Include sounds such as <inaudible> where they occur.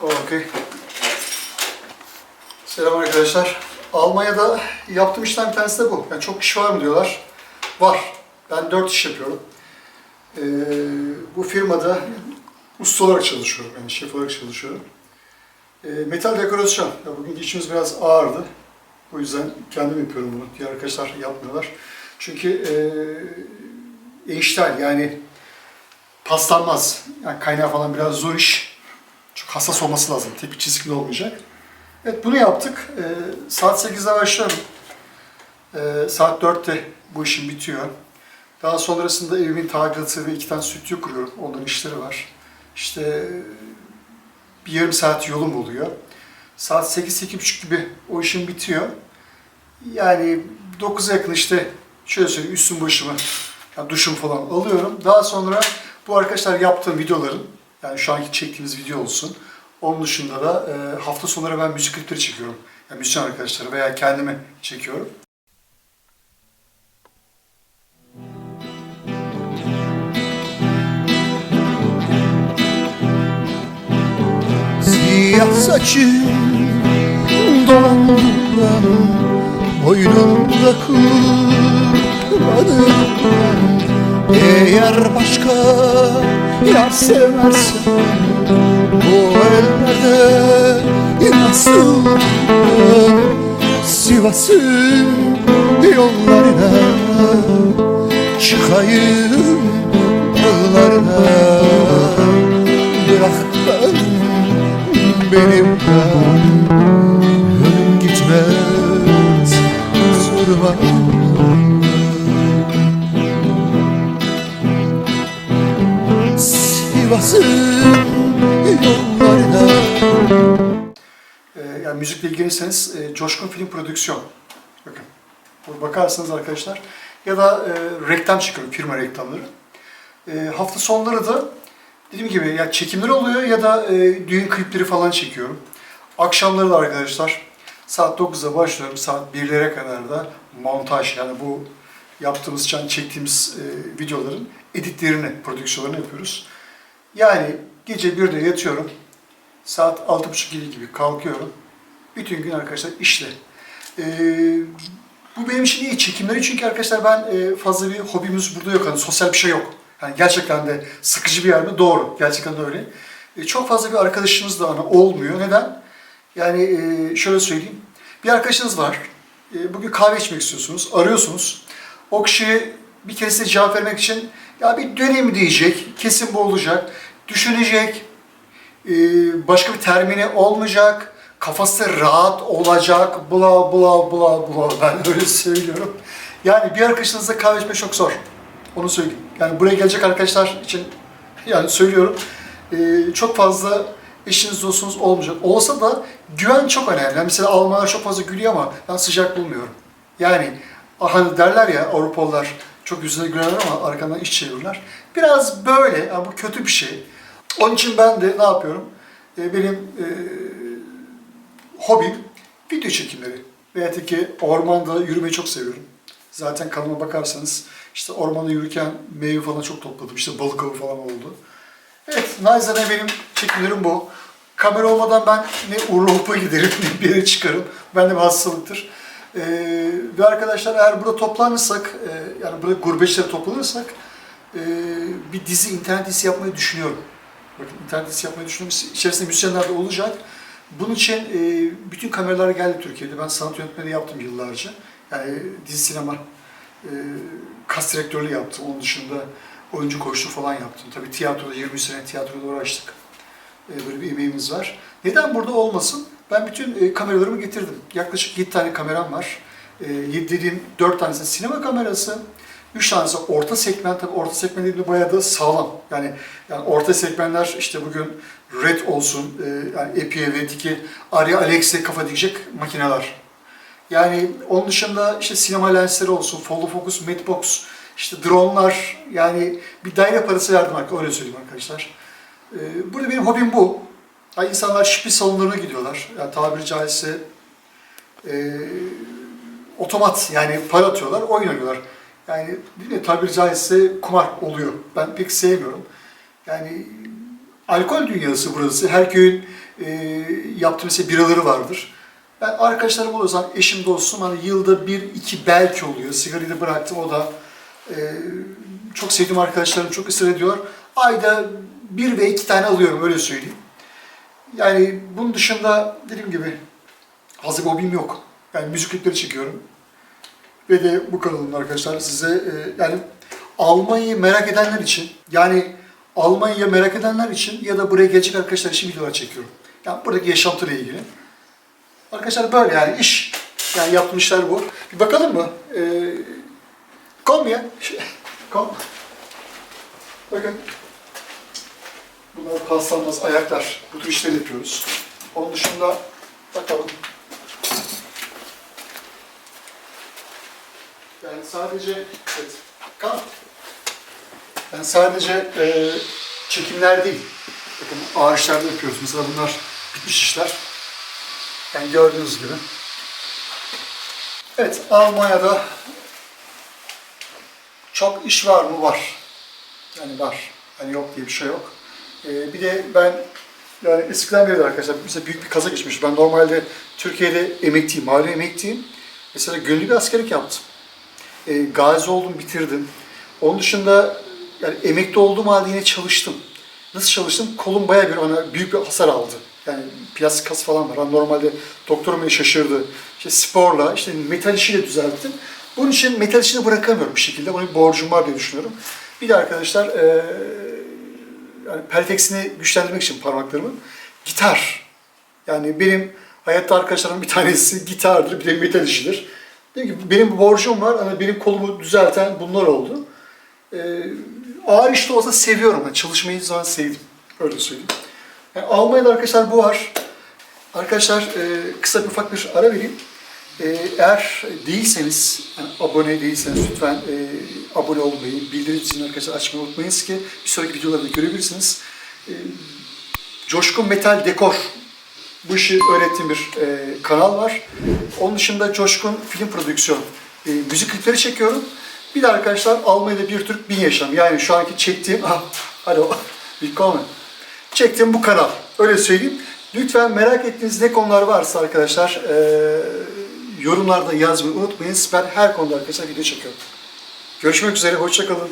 Okey. Selam arkadaşlar. Almanya'da yaptığım işten bir tanesi de bu. Yani çok iş var mı diyorlar. Var. Ben dört iş yapıyorum. Ee, bu firmada usta olarak çalışıyorum. Yani şef olarak çalışıyorum. Ee, metal dekorasyon. Ya bugün işimiz biraz ağırdı. O yüzden kendim yapıyorum bunu. Diğer arkadaşlar yapmıyorlar. Çünkü ee, eniştel yani paslanmaz. Yani kaynağı falan biraz zor iş. Çok hassas olması lazım. Tek bir çizikli olmayacak. Evet bunu yaptık. Ee, saat 8'de başlıyorum. Ee, saat 4'te bu işim bitiyor. Daha sonrasında evimin tadilatı ve iki tane stüdyo kuruyorum. Onların işleri var. İşte bir yarım saat yolum oluyor. Saat 8-8.30 gibi o işim bitiyor. Yani 9'a yakın işte şöyle söyleyeyim üstüm başımı, yani duşum falan alıyorum. Daha sonra bu arkadaşlar yaptığım videoların, yani şu anki çektiğimiz video olsun. Onun dışında da e, hafta sonları ben müzik klipleri çekiyorum. Yani müzisyen arkadaşları veya kendimi çekiyorum. Siyah saçın dolandım Boynumda kurbanım Eğer başka yar seversen Bu ellerde nasıl Sivas'ın yollarına Çıkayım dağlarına. Bırak benimden Ölüm Yollarına Ee, yani müzikle ilgilenirseniz e, Coşkun Film Prodüksiyon. Bakın. Burada bakarsanız arkadaşlar. Ya da e, reklam çıkıyor, firma reklamları. E, hafta sonları da dediğim gibi ya çekimler oluyor ya da e, düğün klipleri falan çekiyorum. Akşamları da arkadaşlar saat 9'da başlıyorum. Saat 1'lere kadar da montaj yani bu yaptığımız, çektiğimiz e, videoların editlerini, prodüksiyonlarını yapıyoruz. Yani gece 1'de yatıyorum. Saat 6.30 gibi kalkıyorum. Bütün gün arkadaşlar işle. Ee, bu benim için iyi çekimleri çünkü arkadaşlar ben e, fazla bir hobimiz burada yok. Hani sosyal bir şey yok. Yani gerçekten de sıkıcı bir yer mi? Doğru. Gerçekten de öyle. E, çok fazla bir arkadaşımız da hani olmuyor. Neden? Yani e, şöyle söyleyeyim. Bir arkadaşınız var. E, bugün kahve içmek istiyorsunuz. Arıyorsunuz. O kişi bir kere size cevap vermek için ya bir dönem diyecek. Kesin bu olacak. Düşünecek. Ee, başka bir termini olmayacak, kafası rahat olacak, bla bla bla bla ben <laughs> öyle söylüyorum. Yani bir arkadaşınızla kahve içmek çok zor. Onu söyleyeyim. Yani buraya gelecek arkadaşlar için yani söylüyorum. ee, çok fazla eşiniz dostunuz olmayacak. Olsa da güven çok önemli. Yani mesela Almanlar çok fazla gülüyor ama ben sıcak bulmuyorum. Yani hani derler ya Avrupalılar çok yüzüne gülerler ama arkandan iş çevirirler. Biraz böyle, yani bu kötü bir şey. Onun için ben de ne yapıyorum? Ee, benim e, hobim video çekimleri. Veyahut ki ormanda yürümeyi çok seviyorum. Zaten kanalıma bakarsanız işte ormanda yürürken meyve falan çok topladım. İşte balık avı falan oldu. Evet, naizane benim çekimlerim bu. Kamera olmadan ben ne Urla Hop'a giderim <laughs> ne bir yere çıkarım. Bende bir hastalıktır. Ee, ve arkadaşlar eğer burada toplanırsak, e, yani burada gurbetçilere toplanırsak e, bir dizi, internet dizisi yapmayı düşünüyorum. Bakın internet dizisi yapmayı düşünüyorum. İçerisinde müzisyenler de olacak. Bunun için e, bütün kameralar geldi Türkiye'de. Ben sanat yönetmeni yaptım yıllarca. Yani dizi sinema e, kas direktörlüğü yaptım. Onun dışında oyuncu koçluğu falan yaptım. Tabii tiyatroda 20 sene tiyatroda uğraştık. E, böyle bir emeğimiz var. Neden burada olmasın? Ben bütün e, kameralarımı getirdim. Yaklaşık 7 tane kameram var. E, 7 dediğim 4 tanesi sinema kamerası, 3 tanesi orta segment. Tabii orta segment dediğimde bayağı da sağlam. Yani yani orta segmentler işte bugün Red olsun, e, yani Red2, Arya Alex'e kafa dikecek makineler. Yani onun dışında işte sinema lensleri olsun, follow focus, matchbox, işte dronelar, yani bir daire parası verdim öyle söyleyeyim arkadaşlar. Ee, burada benim hobim bu. Yani insanlar şipi salonlarına gidiyorlar. Yani tabiri caizse e, otomat yani para atıyorlar, oyun oynuyorlar. Yani mi, tabiri caizse kumar oluyor. Ben pek sevmiyorum. Yani alkol dünyası burası. Her köyün e, yaptığı mesela biraları vardır. Ben arkadaşlarım o zaman eşim dostum hani yılda bir iki belki oluyor. Sigarayı da bıraktım o da e, çok sevdiğim arkadaşlarım çok ısrar ediyor. Ayda bir ve iki tane alıyorum öyle söyleyeyim. Yani bunun dışında dediğim gibi hazır hobim yok. Yani müzik klipleri çekiyorum. Ve de bu kanalımda arkadaşlar size e, yani Almanya'yı merak edenler için yani Almanya'yı merak edenler için ya da buraya gelecek arkadaşlar için videolar çekiyorum. Yani buradaki yaşantıyla ilgili. Arkadaşlar böyle yani iş. Yani yaptığım işler bu. Bir bakalım mı? Ee, kom ya. <laughs> Kom. Bakın. Bunlar paslanmaz ayaklar. Bu tür işleri yapıyoruz. Onun dışında bakalım. Yani sadece evet, kan. Yani sadece e, çekimler değil. Bakın ağaçlarda yapıyoruz. Mesela bunlar bitmiş işler. Yani gördüğünüz gibi. Evet, Almanya'da çok iş var mı? Var. Yani var. Hani yok diye bir şey yok. Ee, bir de ben yani eskiden beri de arkadaşlar mesela büyük bir kaza geçmiş. Ben normalde Türkiye'de emekliyim, hali emekliyim. Mesela gönüllü bir askerlik yaptım. Ee, gazi oldum, bitirdim. Onun dışında yani emekli olduğum halde yine çalıştım. Nasıl çalıştım? Kolum bayağı bir ona büyük bir hasar aldı. Yani plastik kas falan var. Ben normalde doktorum beni şaşırdı. İşte sporla, işte metal işiyle düzelttim. Bunun için metal işini bırakamıyorum bir şekilde. Bunun bir borcum var diye düşünüyorum. Bir de arkadaşlar eee yani pelteksini güçlendirmek için parmaklarımın gitar. Yani benim hayatta arkadaşlarım bir tanesi gitardır, bir de metal işidir. Dedim ki benim borcum var ama benim kolumu düzelten bunlar oldu. Ee, ağır işte olsa seviyorum. Yani çalışmayı zaman sevdim. Öyle söyleyeyim. Yani Almanya'da arkadaşlar bu var. Arkadaşlar e, kısa bir ufak bir ara vereyim. E, eğer değilseniz, yani abone değilseniz lütfen e, abone olmayı, bildirim zilini arkadaşlar açmayı unutmayınız ki bir sonraki videolarda görebilirsiniz. E, Coşkun Metal Dekor bu işi öğrettiğim bir e, kanal var. Onun dışında Coşkun Film Prodüksiyon e, müzik klipleri çekiyorum. Bir de arkadaşlar Almanya'da bir Türk bin yaşam. Yani şu anki çektiğim, ah, alo, <laughs> willkommen. Çektiğim bu kanal. Öyle söyleyeyim. Lütfen merak ettiğiniz ne konular varsa arkadaşlar e, yorumlarda yazmayı unutmayın. Ben her konuda arkadaşlar video çekiyorum. Görüşmek üzere, hoşçakalın.